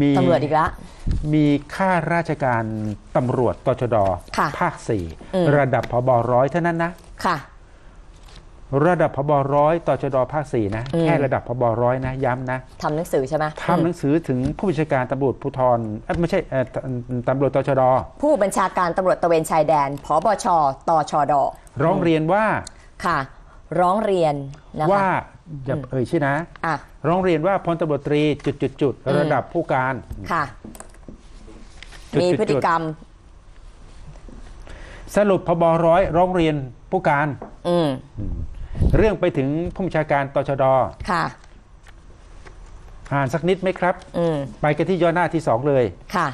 มีตำรวจอีกแล้วมีข้าราชการตำรวจตชดค่ะภาคสี่อืม ระดับพบร้อยเท่านั้นนะ ค่ะ ระดับพบร้อยตชดภาคสี่นะ อืม แค่ระดับพบร้อยนะ ย้ำนะทำหนังสือใช่ไหมทำหนังสือถึงผู้บัญชาการตำรวจภูธรเอ้ยไม่ใช่เอ่อตตำรวจตชดผู้บัญชาการตำรวจตระเวนชายแดนพบชตชดร้องเรียนว่า ค่ะ ร้องเรียนนะคะว่าอย่าเอ่ยชื่อนะอะร้องเรียนว่าพลตำรวจตรีจุดจุดจุดๆๆอืมระดับผู้การค่ะจุดๆๆมีพฤติกรรม สรุปพบร้อยร้องเรียนผู้การ อืมเรื่องไปถึงผู้บัญชาการตชดค่ะ อ่านสักนิดไหมครับอืมไปกันที่ย่อหน้าที่สองเลยค่ะ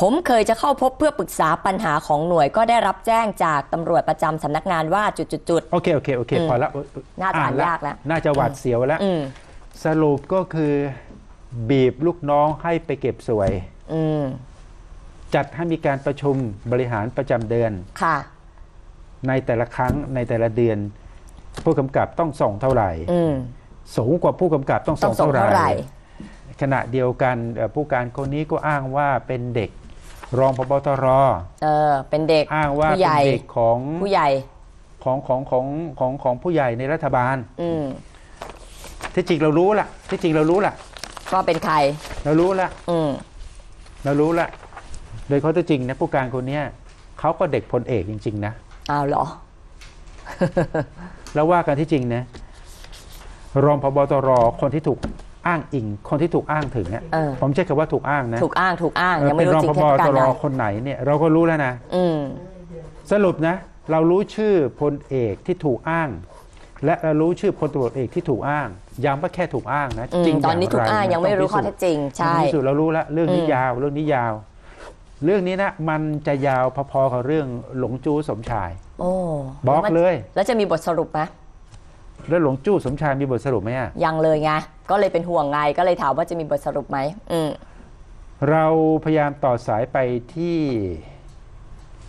ผมเคยจะเข้าพบเพื่อปรึกษาปัญหาของหน่วยก็ได้รับแจ้งจากตำรวจประจำสำนักงานว่าจุดโอเค โอเค โอเคอืมพอละน่าจะอ่านละยากแล้ว น่าจะหวาดเสียวแล้วๆอืมสรุปก็คือบีบลูกน้องให้ไปเก็บสวยอืมจัดให้มีการประชุมบริหารประจำเดือน ค่ะ ในแต่ละครั้งในแต่ละเดือน ผู้กำกับต้องส่งเท่าไหร่อืมสูงกว่าผู้กำกับต้องต้ส่องงส่งเท่าเท่าไหไหร่ร่ขณะเดียวกันเอ่อผู้การคนนี้ก็อ้างว่าเป็นเด็ก รองพบตรเออเป็นเด็กอ้างว่าผู้เป็ใหนญ่เด็กของผู้ใหญ่ของของของของของผู้ใหญ่ในรัฐบาล อืมที่จริงเรารู้ละที่จริงเรารู้ละก็เป็นใคร เรารู้ละอืมเรารู้ละโดยเขาที่จริงนะผู้การคนเนี้ยเขาก็เด็กพลเอกจริง ๆ นะอ้าวเหรอ แล้วว่ากันที่จริงนะ รองพบตรคนที่ถูก อ้างอิงคนที่ถูกอ้างถึงเนี่ยเออผมใช้คำว่าถูกอ้างนะถูกอ้างถูกอ้างเออยังไม่เป็นรู้รองจริงพบเท็จประตการรใดคนไหนเนี่ยเราก็รู้แล้วนะอืมสรุปนะ เรารู้ชื่อพลเอกที่ถูกอ้าง และเรารู้ชื่อพลตำรวจเอกที่ถูกอ้างย้ำว่าแค่ถูกอ้างนะอืมจริงตอนนี้ย่ถูกอ้างนะยังไม่รู้ต้ข้อพิเท็สูจจน์จริงใช่ต้องพิสูจน์เรารู้แล้วเรื่องนี้อืมยาวเรื่องนี้ยาว เรื่องนี้นะมันจะยาวพอๆกับเรื่องหลงจู้สมชาย โอ้บอกเลย แล้วจะมีบทสรุปไหม แล้วหลงจู้สมชายมีบทสรุปไหมอะยังเลยไงก็เลยเป็นห่วงไงก็เลยถามว่าจะมีบทสรุปไหมอืมเราพยายามต่อสายไปที่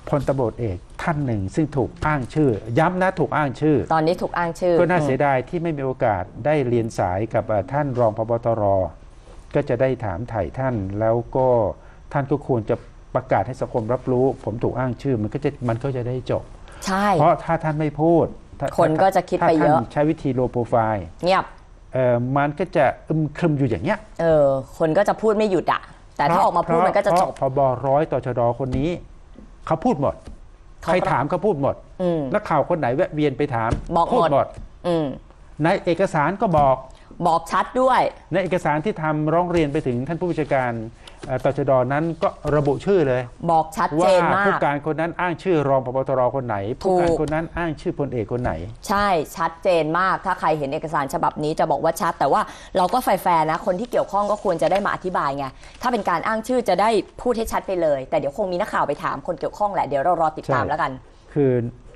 พลตำรวจเอกท่านหนึ่ง ซึ่งถูกอ้างชื่อ ย้ำนะถูกอ้างชื่อ ตอนนี้ถูกอ้างชื่อ ก็น่าอืมเสียดายที่ไม่มีโอกาสได้เรียนสายกับเอ่อท่านรองพบตร ก็จะได้ถามไถ่ท่านแล้วก็ท่านก็ควรจะประกาศให้สังคมรับรู้ ผมถูกอ้างชื่อ มันก็จะมันก็จะได้จบ ใช่ เพราะถ้าท่านไม่พูดถ้า คนก็จะคิดไปเยอะถ้าท่านใช้วิธีโลโปรไฟล์เงียบเอ่อมันก็จะอึมครึมอยู่อย่างเงี้ยเออคนก็จะพูดไม่หยุดอะแต่ถ้าออกมาพูดมันก็จะจบเพราพบร้อยตชดคนนี้เขาพูดหมดเขาใครถามเขาพูดหมดอืมนักข่าวคนไหนแวะเวียนไปถามบอกหมดพูดหมดอืมในเอกสารก็บอกบอกชัดด้วย ในเอกสารที่ทำร้องเรียนไปถึงท่านผู้บัญชาการเอ่อ ตชดนั้นก็ระบุชื่อเลย บอกชัดเจว่านมาผู้กการคนนั้นอ้างชื่อรองพบตรคนไหน ผู้การถูกคนนั้นอ้างชื่อพลเอกคนไหน ใช่ชัดเจนมาก ถ้าใครเห็นเอกสารฉบับนี้จะบอกว่าชัด แต่ว่าเราก็แฟร์ๆนะคนที่เกี่ยวข้องก็ควรจะได้มาอธิบายไงถ้าเป็นการอ้างชื่อจะได้พูดให้ชัดไปเลย แต่เดี๋ยวคงมีนักข่าวไปถามคนเกี่ยวข้องแหละเดี๋ยวเรารอติดตามใช่แล้วกัน คือ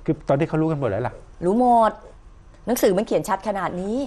คือตอนที่เขารู้กันหมดแล้วล่ะ รู้หมดหนังสือมันเขียนชัดขนาดนี้